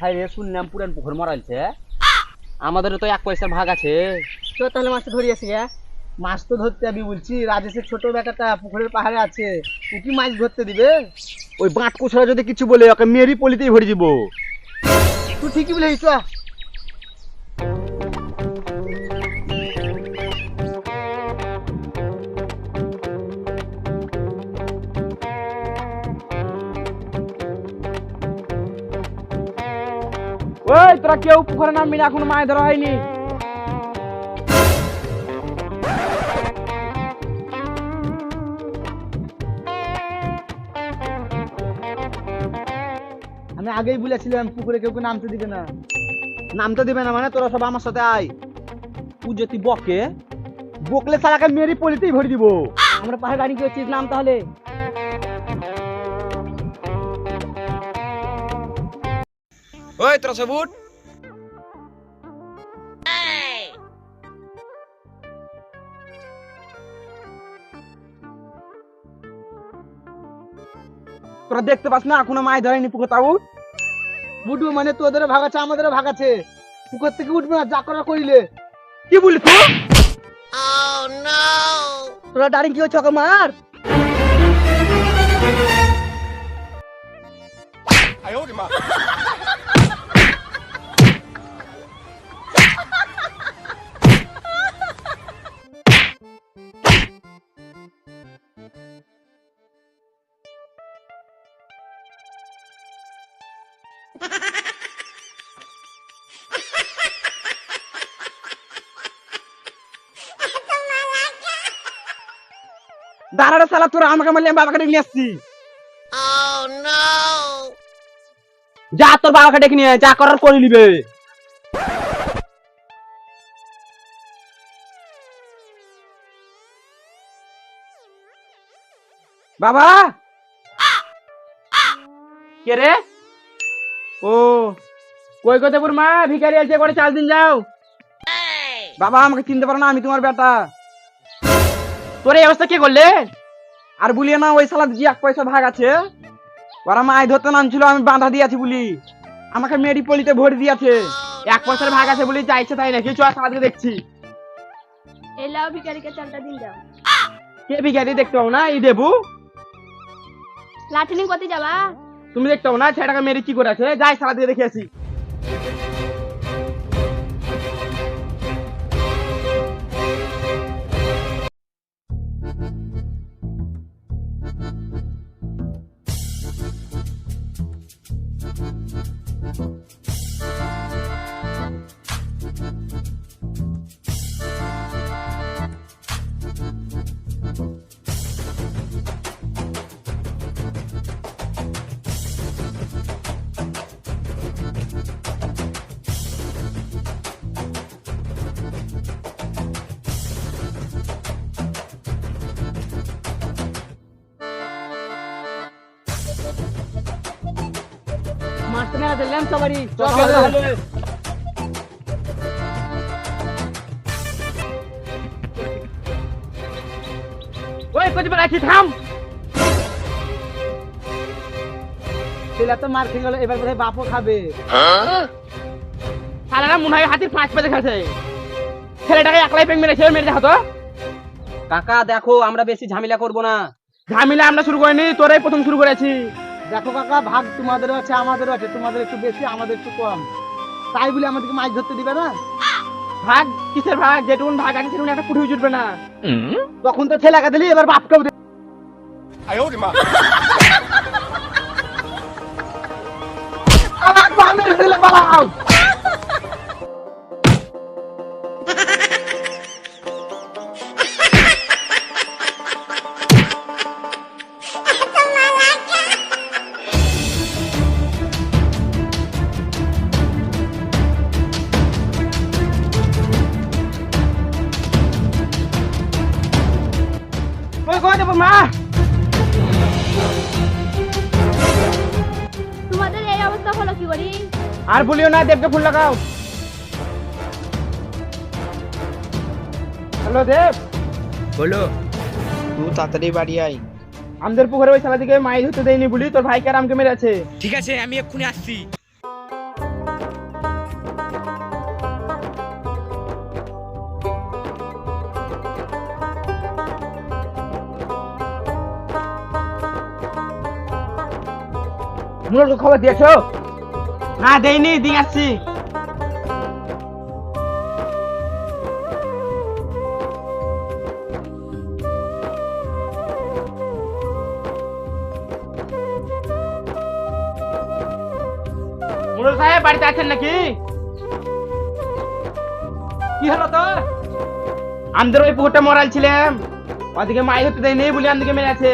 High রে শুনলাম পুরান পুকুর মরাইছে আমাদেরও তো এক পয়সার ভাগ আছে। তো তাহলে মাছটা ধরি আসি হ্যাঁ? মাছ তো ধরতে আমি বলছি রাজেশের ছোট বেটাটা পুকুরের পাহাড়ে আছে, ও কি মাছ ধরতে দিবে? ওই বাঁট কুছরা যদি কিছু বলে, ওকে মেরি পলিতেই ভরে দিব। তুই ঠিকই বলেছিস ওই তোরা কেউ পুকুরে নামবি না এখনও মাছ ধরা হয়নি। আমি আগেই বলেছিলাম পুকুরে কেউ কেউ নামতে দিবে না। নামতে দিবে না মানে তোরা সব আমার সাথে আয়। তুই যদি বকে বকলে সারাকে মেরি পলিতেই ভরে দিব। আমরা পাহাড় গাড়ি কি নাম তাহলে। ওই তোরা সব উঠ। তোরা দেখতে পাস না এখনও মাছ ধরেনি পুকুর তাও বুটু মানে তোদের ভাগ আছে আমাদেরও ভাগাছে পুকুর থেকে উঠবে না যা করা করিলে। কি বলি তুই তোরা দাঁড়িয়ে কি হচ্ছে মার? দাঁড়াটা সালা তোরা আমাকে মারলে আমি বাবাকে ডেকে নিয়ে আসছি। যা তোর বাবাকে ডেকে নিয়ে যা করার করে নিবে। বাবা! কে রে? ও কই কোতে পুর মা? ভিখারি আছে করে চাল দিন যাও। বাবা আমাকে চিনতে পারো না আমি তোমার বেটা। তোর এই অবস্থা কে করলে? আর বলিয়ে না ওই সালা যে এক পয়সা ভাগ আছে। ওরা মাছ ধরতে নামছিল আমি বাঁধা দিয়েছি বলি। আমাকে মেরি পলিতে ভরে দিয়েছে। এক পয়সার ভাগ আছে বলি চাইছে তাই নাকি চল সালাদকে দেখছি। এলাও ভিকারিকে চালটা দিন যাও। কে ভিখারি দেখতে পাবো না? এই দেবু? লাঠিনি করতে যাবা? তুমি দেখতে না ছেলেটাকে মেরে কি করে আছে যাই সারা দিয়ে দেখে আসি। মাছটা মেরা দিলাম সবারই চল, চল, চল। ওই আছি থাম ছেলে তো মার খেয়ে গেল এবার বোধহয় বাপও খাবে সালারা মনে হয় হাতির পাঁচ পেতে খাচ্ছে ছেলেটাকে একলাই পেং মেরেছে মেরে দেখো তো কাকা দেখো আমরা বেশি ঝামেলা করব না। ঝামেলা আমরা শুরু করিনি তোরাই প্রথম শুরু করেছি। দেখো কাকা ভাগ তোমাদেরও আছে আমাদেরও আছে তোমাদের একটু বেশি আমাদের একটু কম। তাই বলে আমাদেরকে মাছ ধরতে দিবে না? ভাগ কিসের ভাগ? যেটুকুন ভাগ আছে সেটুকুন একটা পুঠি জুটবে না। তখন তো ছেলেকে দিলি এবার বাপকেও দিলি। আমার বাপ মেরে দিলে পালাও ওই কই দেবো মা? তোমাদের এই অবস্থা হলো কি করি আর বলিও না দেবকে ফোন লাগাও। হ্যালো দেব? বলো। তুই তাড়াতাড়ি বাড়ি আয়। আমাদের পুকুরে ওই শালা দিকে মাছ ধরতে দেয়নি বলি তোর ভাইকে আর আমাকে মেরেছে। ঠিক আছে আমি এক্ষুনি আসছি। মূলত খবর দিয়েছ? না দেয়নি দিয়ে আসছি। বাড়িতে আছেন নাকি? কি হলো তোর? আমাদের ওই পুকুরটা মরাল ছিলাম। ওদিকে মাই হতে দেয়নি বলে আমাদেরকে মেরে আছে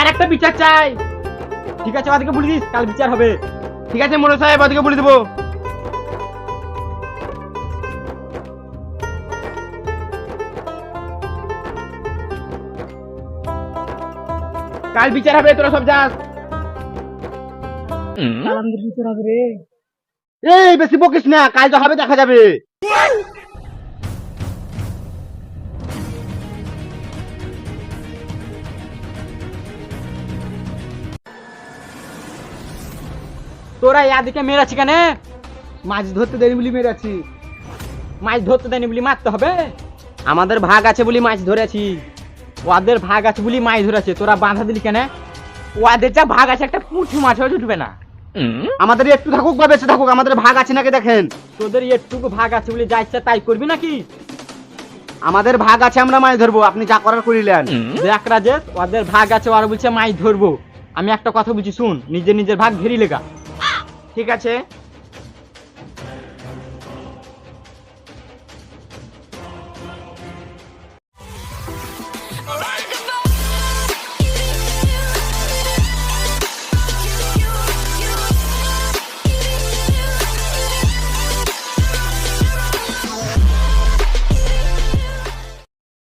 আর একটা বিচার চাই। ঠিক আছে ওদিকে বলে দিস কাল বিচার হবে। ঠিক আছে মোড়ল সাহেব ওদিকে বলে দেবো। কাল বিচার হবে তোরা সব যাস। আমাদের বিচার হবে রে। এই বেশি বকিস না কাল তো হবে দেখা যাবে। তোরা ইয়াদিকে মেরেছি কেন? মাছ ধরতে দেরি বলি মেরেছি। মাছ ধরতে দেয়নি বলি মারতে হবে? আমাদের ভাগ আছে বলি মাছ ধরেছি। ওদের ভাগ আছে বলি মাছ ধরেছে। তোরা বাঁধা দিলি কেন? ওদের যা ভাগ আছে একটা পুঁটি মাছ হয়ে উঠবে না। আমাদের একটু থাকুক বা বেঁচে থাকুক আমাদের ভাগ আছে নাকি দেখেন? তোদের একটুকু ভাগ আছে বলে যা ইচ্ছা তাই করবি নাকি? আমাদের ভাগ আছে আমরা মাছ ধরবো। আপনি যা করার করিলেন। দেখ রাজেশ ওদের ভাগ আছে ওরা বলছে মাছ ধরবো। আমি একটা কথা বুঝি শুন। নিজের নিজের ভাগ ঘেরি লেগা। ঠিক আছে?